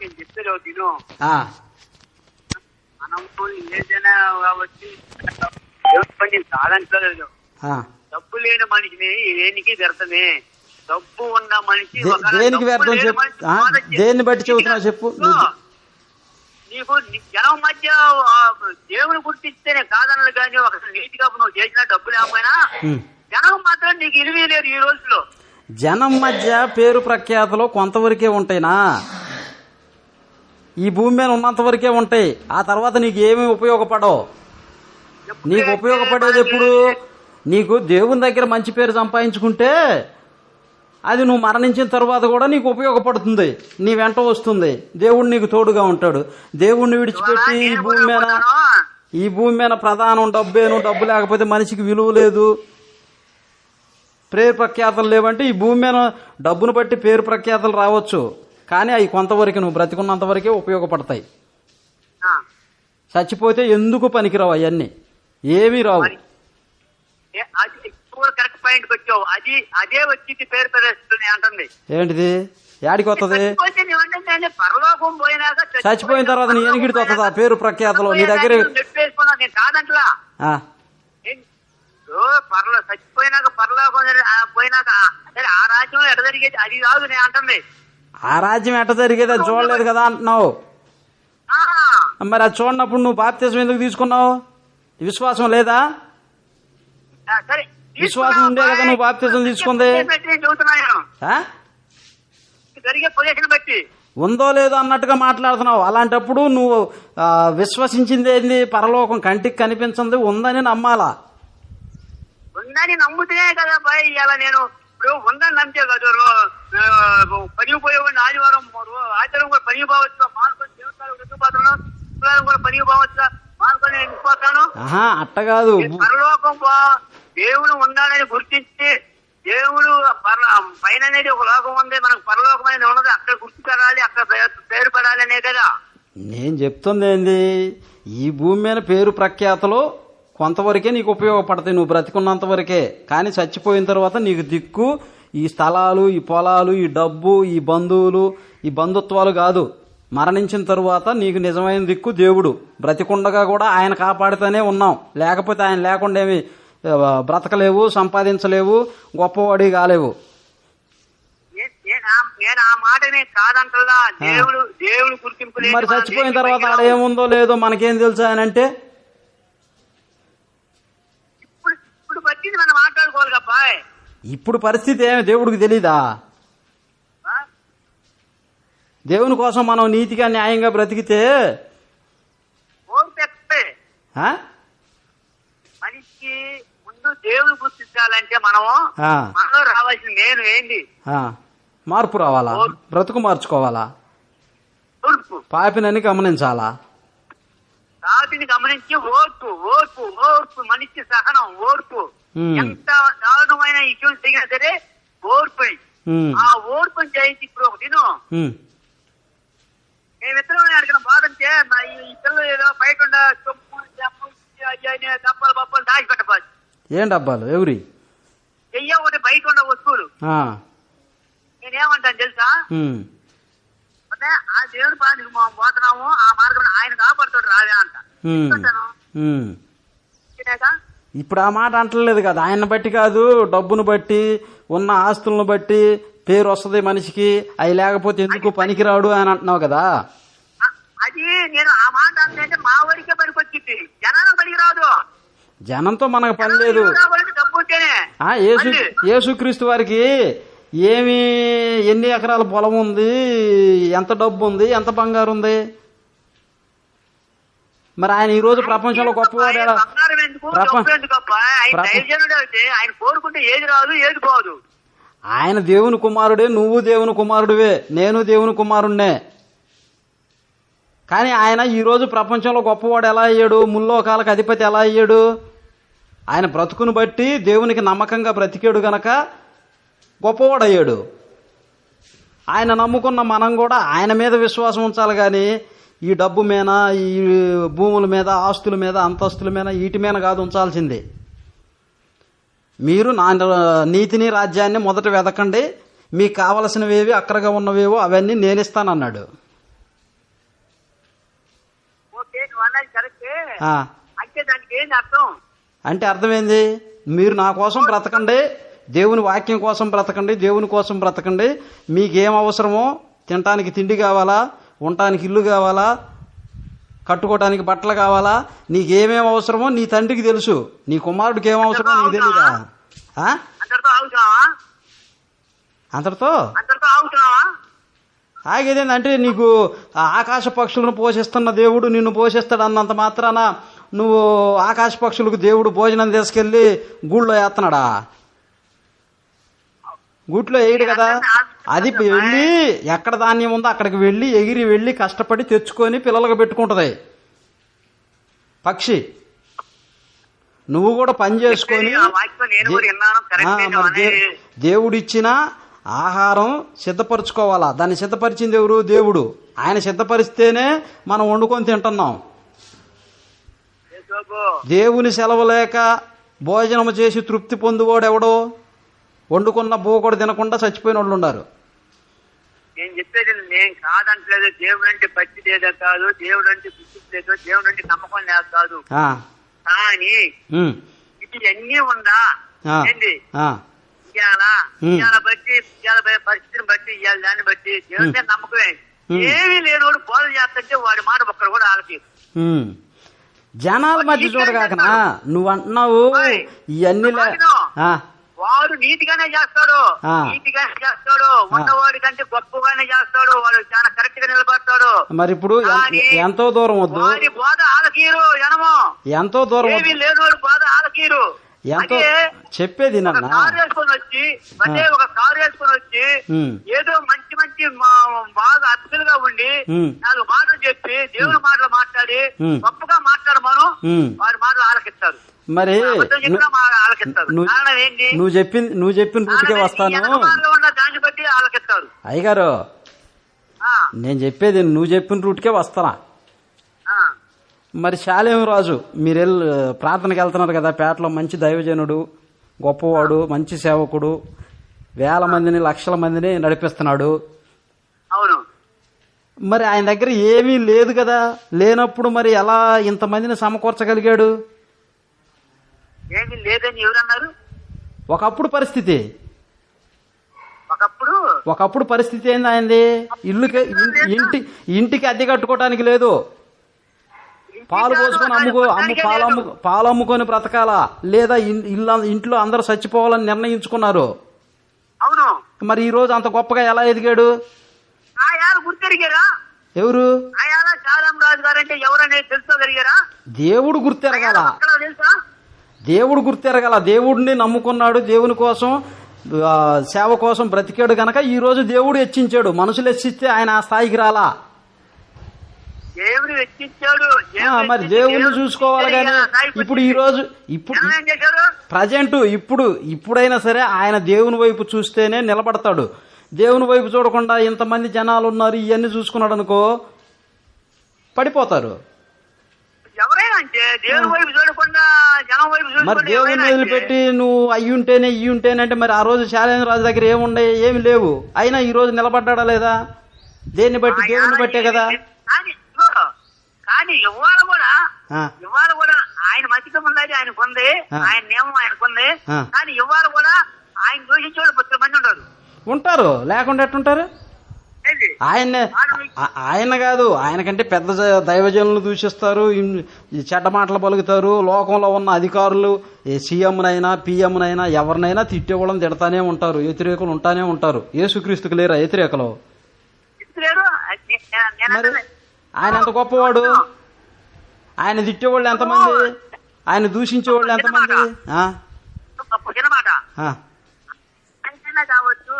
నేను చెప్పేది ఒకటి మనం ఏదైనా పని కాదంటలేదు. డబ్బు లేని మనిషిని దేనికి వ్యర్థమే? డబ్బు ఉన్న మనిషి దేనికి వ్యర్థం చెప్పు? దేన్ని బట్టి చెబుతున్నావు చెప్పు? నీకు జనం మధ్య దేవుని గుర్తిస్తేనే కాదనలు కానీ ఒక నీతిగా నువ్వు చేసిన డబ్బు లేకపోయినా. జనం మాత్రం నీకు ఇరివి లేరు ఈ రోజులో జనం మధ్య పేరు ప్రఖ్యాతలు కొంతవరకే ఉంటాయినా? ఈ భూమి మీద ఉన్నంత వరకే ఉంటాయి. ఆ తర్వాత నీకు ఏమీ ఉపయోగపడవు. నీకు ఉపయోగపడేది ఎప్పుడు? నీకు దేవుని దగ్గర మంచి పేరు సంపాదించుకుంటే అది నువ్వు మరణించిన తర్వాత కూడా నీకు ఉపయోగపడుతుంది. నీ వెంట వస్తుంది. దేవుడు నీకు తోడుగా ఉంటాడు. దేవుణ్ణి విడిచిపెట్టి ఈ భూమి మీద ఈ భూమి మీద ప్రధానం డబ్బేను డబ్బు లేకపోతే మనిషికి విలువ లేదు. పేరు ప్రఖ్యాతలు లేవంటే ఈ భూమి మీద డబ్బును బట్టి పేరు ప్రఖ్యాతలు రావచ్చు. కానీ అవి కొంతవరకు నువ్వు బ్రతికున్నంత వరకే ఉపయోగపడతాయి. ఆ, చచ్చిపోతే ఎందుకు పనికిరావు అవన్నీ? ఏమీ రావు. అది అది అదే వచ్చి పేరు ప్రదర్శిస్తుంది అంటుంది. ఏంటిది? యాడికి వస్తుంది చచ్చిపోయిన తర్వాత నీ ఎనిగిడికి వస్తుందా పేరు ప్రఖ్యాతలు నీ దగ్గర. నెట్టేసుకున్నా నేను కాదంటలా. ఆ, ఏం- ఓ, పరలో చచ్చిపోయినాక పరలోకం పోయినాక ఆ- సరే ఆ రాజ్యంలో ఎడ జరిగేది అది కాదు నేను అంటుంది. ఆ రాజ్యం ఎట్ట జరిగేది అది చూడలేదు కదా అంటున్నావు. మరి అది చూడనప్పుడు నువ్వు బాప్తిజం ఎందుకు తీసుకున్నావు? విశ్వాసం లేదా? విశ్వాసం ఉండే కదా నువ్వు బాప్తిజం తీసుకుంది? ఉందో లేదో అన్నట్టుగా మాట్లాడుతున్నావు. అలాంటప్పుడు నువ్వు విశ్వసించింది ఏంది? పరలోకం కంటికి కనిపించింది. ఉందని నమ్మాలా? ఉందని నమ్ముతేనే కదా బాయ్ నేను ఇప్పుడు ఉందని నమ్మితే కదా పనికి పోయేవాడిని ఆదివారం రో- ఆదివారం కూడా పనికి పోవచ్చు మానుకొని దేవస్థానం వెళ్ళిపోతాను శుక్రవారం కూడా పనికి పోవచ్చు మానుకొని నేను వెళ్ళిపోతాను అట్ట కాదు. పరలోకం బా- దేవుడు ఉన్నాడని గుర్తించి దేవుడు పైన అనేది ఒక లోకం ఉంది. మనకు పరలోకం అనేది ఉన్నది అక్కడ గుర్తుపడాలి అక్కడ పేరు- పేరు పడాలి అనే కదా. నేను చెప్తుంది ఏంది ఈ భూమి మీద పేరు ప్రఖ్యాతలు కొంతవరకే నీకు ఉపయోగపడతాయి. నువ్వు బ్రతికున్నంత వరకే. కానీ చచ్చిపోయిన తర్వాత నీకు దిక్కు ఈ స్థలాలు ఈ పొలాలు ఈ డబ్బు ఈ బంధువులు ఈ బంధుత్వాలు కాదు. మరణించిన తరువాత నీకు నిజమైన దిక్కు దేవుడు. బ్రతికుండగా కూడా ఆయన కాపాడుతూనే ఉన్నాం. లేకపోతే ఆయన లేకుండా ఏమి బ్రతకలేవు సంపాదించలేవు గొప్పవాడి కాలేవు. మరి చచ్చిపోయిన తర్వాత ఆడ. ఏముందో లేదో మనకేం తెలుసు ఆయన అంటే? ఇప్పుడు మనం మాట్లాడుకోవాలి అబ్బాయ్ ఇప్పుడు పరిస్థితి ఏమి దేవుడికి తెలీదా? దేవుని కోసం మనం నీతిగా న్యాయంగా బ్రతికితే? మనిషికి ముందు దేవుడు గుర్తించాలంటే మనలో రావాల్సిన నేను ఆ. మార్పు రావాలా? బ్రతుకు మార్చుకోవాలా? పాపినని గమనించాలా? రాతిని గమనించి ఓర్పు ఓర్పు ఓర్పు మనిషి సహనం ఓర్పు. ఎంత దారుణమైన విషయం చేసినా సరే ఓర్పు ఆ ఓర్పుని చేయించి ఇప్పుడు ఒక దినం. మేము. ఇద్దరం అడిగిన బాధంటే మా ఈ పిల్లలు ఏదో బయట డబ్బాలు బొబ్బలు దాచి పెట్టబాదు ఏం డబ్బాలు? ఎవరి? చెయ్య ఒకటి బయట ఉన్న వస్తువులు. నేనేమంటాను తెలుసా? అంటే ఆ దేవుని మనం పోతున్నాము ఆ అంట. ఇప్పుడు ఆ మాట అంటలేదు కదా. ఆయన బట్టి కాదు డబ్బును బట్టి ఉన్న ఆస్తులను బట్టి పేరు వస్తుంది మనిషికి అవి లేకపోతే ఎందుకు పనికిరాడు అని అంటున్నావు కదా? అది నేను ఆ మాట అంటే మా ఊరికే పనికి వచ్చింది జనానికి పనికి రాదు జనంతో మనకు పని లేదు. యేసుక్రీస్తు వారికి ఏమి ఎన్ని ఎకరాల పొలం ఉంది ఎంత డబ్బు ఉంది ఎంత బంగారు ఉంది? మరి ఆయన ఈ రోజు ప్రపంచంలో గొప్పవాడు ఎలా? ఆయన ఆయన కోరుకుంటే ఏది రాదు ఏది పోదు. ఆయన దేవుని కుమారుడే నువ్వు దేవుని కుమారుడివే నేను దేవుని కుమారుణ్ణే. కానీ ఆయన ఈ రోజు ప్రపంచంలో గొప్పవాడు ఎలా అయ్యాడు? ముల్లోకాలకు అధిపతి ఎలా అయ్యాడు? ఆయన బ్రతుకును బట్టి దేవునికి నమ్మకంగా బ్రతికాడు గనక గొప్పవాడు అయ్యాడు. ఆయన నమ్ముకున్న మనం కూడా ఆయన మీద విశ్వాసం ఉంచాలి కానీ ఈ డబ్బు మీద ఈ భూముల మీద ఆస్తుల మీద అంతస్తుల మీద వీటి మీద కాదు ఉంచాల్సింది. మీరు నా నీతిని రాజ్యాన్ని మొదట వెతకండి మీకు కావలసినవేవి అక్కడగా ఉన్నవేవో అవన్నీ నేనిస్తానన్నాడు అంటే అర్థమైంది? మీరు నా కోసం బ్రతకండి. దేవుని వాక్యం కోసం బ్రతకండి. దేవుని కోసం బ్రతకండి. మీకేం అవసరమో తినటానికి తిండి కావాలా? ఉండటానికి ఇల్లు కావాలా? కట్టుకోవటానికి బట్టలు కావాలా? నీకేమేం అవసరమో నీ తండ్రికి తెలుసు. నీ కుమారుడికి ఏం అవసరమో నీకు తెలీదా? ఆగుతున్నావా అంతటితో ఆగేదేంది అంటే నీకు ఆకాశ పక్షులను పోషిస్తున్న దేవుడు నిన్ను పోషిస్తాడు అన్నంత మాత్రాన నువ్వు ఆకాశ పక్షులకు దేవుడు భోజనం తీసుకెళ్ళి గూళ్ళో వేస్తున్నాడా గూట్లో వేయడు కదా? అది వెళ్ళి ఎక్కడ ధాన్యం ఉందో అక్కడికి వెళ్ళి ఎగిరి వెళ్ళి కష్టపడి తెచ్చుకొని పిల్లలకు పెట్టుకుంటది. పక్షి. నువ్వు కూడా పని చేసుకొని దేవుడిచ్చిన ఆహారం సిద్ధపరచుకోవాలా? దాన్ని సిద్ధపరిచింది ఎవరు? దేవుడు. ఆయన సిద్ధపరిస్తేనే మనం వండుకొని తింటున్నాం. దేవుని సెలవు లేక భోజనం చేసి తృప్తి పొందువాడు ఎవడో వండుకున్న బూకొడు తినకుండా చచ్చిపోయిన వాళ్ళు ఉన్నారు. నేను చెప్పేది నేను కాదంటలేదు దేవుడు అంటే భక్తి లేదో కాదు దేవుడు అంటే విసుగు లేదు దేవుడు అంటే నమ్మకం లేదు కాదు. కానీ ఇది అన్నీ ఉందా? ఏంటి ఇవాళ. ఇవాళ బట్టి ఇవాళ పరిస్థితిని బట్టి ఇవాళ దాన్ని బట్టి దేవుడి నమ్మకమే. ఏమీ లేనివాడు బోధ చేస్తుంటే వాడి మాట ఒక్కరు కూడా ఆలకి. జనాల మధ్య చూడగాకనా? నువ్వు అంటున్నావు ఇవన్నీ వాడు నీతిగానే చేస్తాడు. నీతిగానే చేస్తాడు. ఉన్నవాడి కంటే గొప్పగానే చేస్తాడు. వాడు చాలా కరెక్ట్గా నిలబడతాడు. మరి ఇప్పుడు ఎంతో దూరం వద్దు. వాడి బోధ ఆలకీరు జనము. ఎంతో దూరం ఏమీ లేనివాడు బోధ ఆలకీరు. ఎంతో చెప్పేది నన్న. కారు వేసుకొని వచ్చి అదే ఒక కారు వేసుకొని వచ్చి. ఏదో మంచి మంచి బాగా అద్భుతంగా ఉండి. నాలుగు మాటలు చెప్పి దేవుని మాటలు మాట్లాడి. గొప్పగా మాట్లాడమను. వారి మాటలు ఆలకిస్తారు. మరి నువ్వు ఏంటి? నువ్వు చెప్పిన రూట్కే వస్తాను. అయ్యగారు నేను చెప్పేది నువ్వు చెప్పిన రూట్కే వస్తానా. మరి శాలేం రాజు మీరు ప్రార్థనకి వెళ్తున్నారు కదా పేటలో మంచి దైవజనుడు గొప్పవాడు మంచి సేవకుడు వేల మందిని లక్షల మందిని నడిపిస్తున్నాడు. అవును. మరి ఆయన దగ్గర ఏమీ లేదు కదా. లేనప్పుడు మరి ఎలా ఇంతమందిని సమకూర్చగలిగాడు? ఏమీ లేదని ఎవరన్నారు? ఒకప్పుడు పరిస్థితి. ఒకప్పుడు? ఒకప్పుడు పరిస్థితి ఏంది ఆయనది ఇల్లుకి ఇంటి ఇంటికి అద్దె కట్టుకోవటానికి లేదు. పాలు పోసుకొని అమ్ముకో అమ్ము పాలు అమ్ము పాలు అమ్ముకొని బ్రతకాలా? లేదా ఇల్లు ఇంట్లో అందరూ చచ్చిపోవాలని నిర్ణయించుకున్నారు. అవును. మరి ఈ రోజు అంత గొప్పగా ఎలా ఎదిగాడు? ఎవరు? దేవుడు గుర్తెరగాల. దేవుడు గుర్తెరగాల. దేవుడిని నమ్ముకున్నాడు దేవుని కోసం సేవ కోసం బ్రతికాడు గనక ఈ రోజు దేవుడు హెచ్చించాడు. మనుషులు హెచ్చిస్తే ఆయన ఆ స్థాయికి రాలా. మరి దేవుణ్ణి చూసుకోవాలి కానీ ఇప్పుడు ఈ రోజు ఇప్పుడు ప్రజెంట్ ఇప్పుడు ఇప్పుడైనా సరే ఆయన దేవుని వైపు చూస్తేనే నిలబడతాడు. దేవుని వైపు చూడకుండా ఇంతమంది జనాలు ఉన్నారు ఇవన్నీ చూసుకున్నాడు అనుకో పడిపోతారు. అంటే దేవుని వైపు చూడకుండా జనం వైపు మరి దేవుని వదిలిపెట్టి నువ్వు అయ్యి ఉంటేనే ఇయ్యి ఉంటేనే అంటే మరి ఆ రోజు శాలేంద్ర రాజు దగ్గర ఏముండే ఏమి లేవు. అయినా ఈ రోజు నిలబడ్డాడా లేదా? దేన్ని బట్టి? దేవుని బట్టే కదా? కానీ ఇదిగో, కానీ ఇవాళ కూడా ఆ, ఇవాళ కూడా ఆయన మతికం ఉన్నది ఆయనకు ఉంది ఆ. ఆయన నియమం ఆయనకు ఉంది ఆ. కానీ ఇవాళ కూడా ఆయన దూషించే వాళ్ళు పది మంది ఉండరు. ఉంటారు లేకుండా ఎట్టుంటారు? ఆయన ఆయన కాదు ఆయనకంటే పెద్ద జ- దైవజనులు దూషిస్తారు చెడ్డ మాటలు పలుకుతారు లోకంలో ఉన్న అధికారులు సీఎంనైనా పిఎంనైనా ఎవరినైనా తిట్టేవాళ్ళని తిడతానే ఉంటారు వ్యతిరేకులు ఉంటానే ఉంటారు. ఏసుక్రీస్తుకు లేరా వ్యతిరేకలు? మరి. ఆయన ఎంత గొప్పవాడు? ఆయన తిట్టేవాళ్ళు ఎంతమంది? ఆయన దూషించేవాళ్ళు ఎంతమంది? కావచ్చు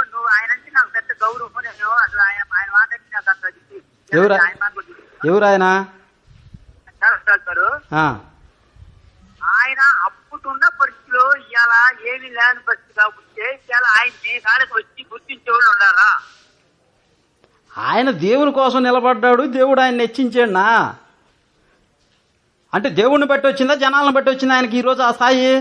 ఎవరు? ఆయన? ఎవరు ఆయన అప్పుడున్న పరిస్థితిలో ఇవాళ ఏమీ లేని పరిస్థితి కాబట్టి ఇవాళ ఆయన కాడికి వచ్చి గుర్తించే వాళ్ళు ఉన్నారా? ఆయన దేవుని కోసం నిలబడ్డాడు దేవుడు ఆయన హెచ్చించాడు నా అంటే దేవుడిని బట్టి వచ్చిందా జనాలను బట్టి వచ్చిందా ఆయనకి ఈ రోజు ఆ స్థాయి?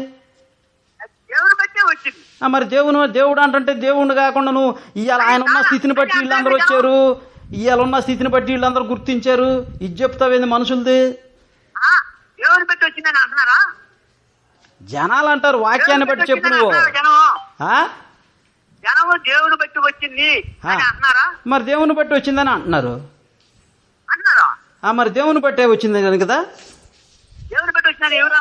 దేవుని బట్టే వచ్చింది. మరి దేవుని దేవుడు అంటే దేవుడిని కాకుండా నువ్వు ఇవాళ ఆయన ఉన్న స్థితిని బట్టి వీళ్ళందరూ వచ్చారు. ఇవాళ ఉన్న స్థితిని బట్టి వీళ్ళందరూ గుర్తించారు. ఇది చెప్తావేంది మనుషులది? ఆ, దేవుని బట్టి వచ్చిందని అంటున్నారా? జనాలు అంటారు వాక్యాన్ని బట్టి చెప్పు నువ్వు. జనము? దేవుని బట్టి వచ్చింది. అంటున్నారా? మరి దేవుని బట్టి వచ్చిందని అంటున్నారు. మరి దేవుని బట్టే వచ్చింది కదా? దేవుని బట్టి వచ్చిందని ఎవరు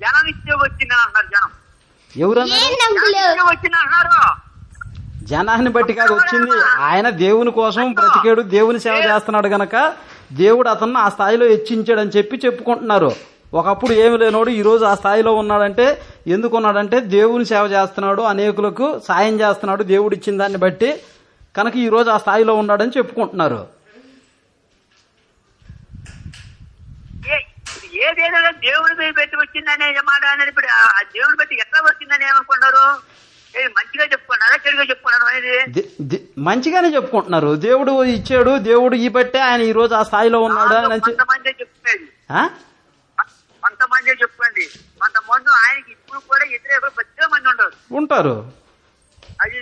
జనం ఇచ్చే వచ్చిందని అంటున్నారు జనం ఎవరన్నారు? జనం ఇచ్చే వచ్చింది అంటున్నారు జనాన్ని బట్టి కాదు వచ్చింది. ఆయన దేవుని కోసం బ్రతికాడు దేవుని సేవ చేస్తున్నాడు గనక దేవుడు అతన్ని ఆ స్థాయిలో హెచ్చించాడని చెప్పి చెప్పుకుంటున్నారు. ఒకప్పుడు ఏమి లేనోడు ఈ రోజు ఆ స్థాయిలో ఉన్నాడంటే ఎందుకు ఉన్నాడంటే దేవుని సేవ చేస్తున్నాడు అనేకులకు సాయం చేస్తున్నాడు దేవుడు ఇచ్చిన దాన్ని బట్టి కనుక ఈ రోజు ఆ స్థాయిలో ఉన్నాడని చెప్పుకుంటున్నారు ఏ- ఇది ఏదేదో మీద పెట్టి వచ్చిందనే మాట అనేది ఇప్పుడు ఆ దేవుని బట్టి ఎట్లా వచ్చిందని ఏమనుకున్నారు మంచిగా చెప్పుకున్నారా చెడుగా చెప్పుకున్నారు అనేది? మంచిగానే చెప్పుకుంటున్నారు. దేవుడు ఇచ్చాడు దేవుడు ఈ బట్టే ఆయన ఈ రోజు ఆ స్థాయిలో ఉన్నాడు అని కొంతమంది చెప్పుకునేది ఆ? కొంతమంది చెప్పుకోండి. కొంతమంది ఆయనకి ఇప్పుడు కూడా వ్యతిరేక పెద్ద మంది ఉండరు. ఉంటారు. అది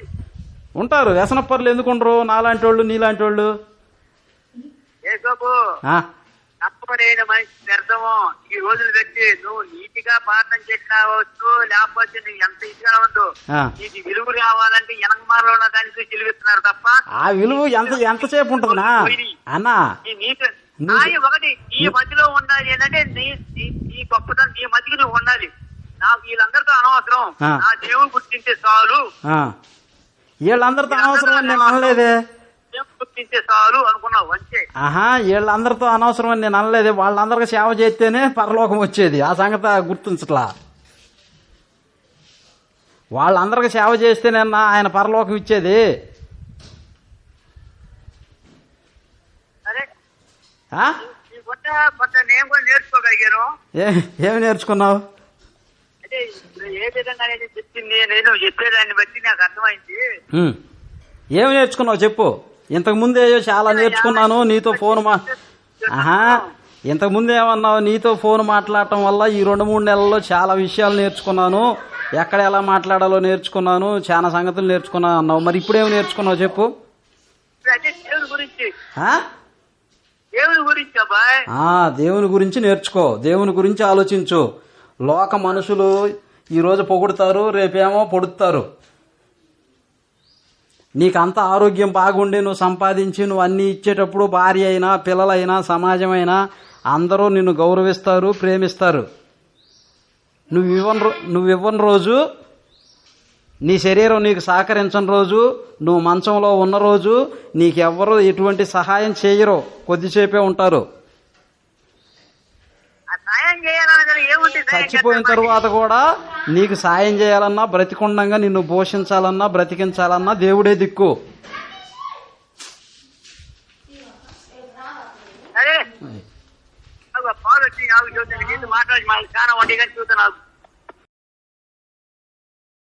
ఉంటారు. వ్యసనపరులు ఎందుకు ఉండరు? నాలాంటి వాళ్ళు నీలాంటి వాళ్ళు. ఏ మనిషి వ్యర్థము ఈ రోజులు పెట్టి నువ్వు నీతిగా ప్రార్థన చేసి కావచ్చు లేకపోతే నువ్వు ఎంత ఇదిగా ఉండు. నీకు విలువ రావాలంటే ఎనకమారలో ఉన్న దానికి తెలివిస్తున్నారు తప్ప ఆ విలువ ఎంత ఎంతసేపు ఉంటుందినా? అన్నా. ఈ నీతి ఒకటి నీ మధ్యలో ఉండాలి ఏంటంటే నీ గొప్పతనం నీ మధ్యకి నువ్వు ఉండాలి. నాకు వీళ్ళందరితో అనవసరం. నా దేవుడు గుర్తించే చాలు. వీళ్ళందరితో అనవసరం అని నేను అనలేదే. గుర్తించే చాలు అనుకున్నావు అంతే. ఆహా వీళ్ళందరితో అనవసరం అని నేను అనలేదే. వాళ్ళందరికీ సేవ చేస్తేనే పరలోకం వచ్చేది. ఆ సంగతి గుర్తుంచట్లా? వాళ్ళందరికీ సేవ చేస్తేనే ఆయన పరలోకం ఇచ్చేది. ఏమి నేర్చుకున్నావు? ఏ విధంగా అనేది చెప్పింది నేను చెప్పేదాన్ని బట్టి నాకు అర్థమైంది. ఏమి నేర్చుకున్నావు చెప్పు. ఇంతకు ముందే చాలా నేర్చుకున్నాను నీతో ఫోన్ మా ఆహా ఇంతకు ముందు ఏమన్నావు నీతో ఫోన్ మాట్లాడటం వల్ల ఈ రెండు మూడు నెలల్లో చాలా విషయాలు నేర్చుకున్నాను. ఎక్కడ ఎలా మాట్లాడాలో నేర్చుకున్నాను చాలా సంగతులు నేర్చుకున్నాను అన్నావు. మరి ఇప్పుడేమి నేర్చుకున్నావు చెప్పు. దేవుని గురించి. నేర్చుకో. దేవుని గురించి ఆలోచించు. లోక మనుషులు ఈరోజు పొగుడుతారు రేపేమో పొడుస్తారు నీకంత ఆరోగ్యం బాగుండి నువ్వు సంపాదించి నువ్వు అన్ని ఇచ్చేటప్పుడు భార్య అయినా పిల్లలైనా సమాజమైనా అందరూ నిన్ను గౌరవిస్తారు ప్రేమిస్తారు. నువ్వు ఇవ్వని నువ్వు ఇవ్వని రోజు నీ శరీరం నీకు సహకరించని రోజు నువ్వు మంచంలో ఉన్న రోజు నీకెవ్వరూ ఎటువంటి సహాయం చేయరు. కొద్దిసేపే ఉంటారు ఆ సాయం చేయాలన్నది ఏముంటుంది సాయం చచ్చిపోయిన? తరువాత కూడా నీకు సాయం చేయాలన్నా బ్రతికుండంగా నిన్ను పోషించాలన్నా బ్రతికించాలన్నా దేవుడే దిక్కు. మాట్లాడి చాలా వండి కానీ చూస్తే నాకు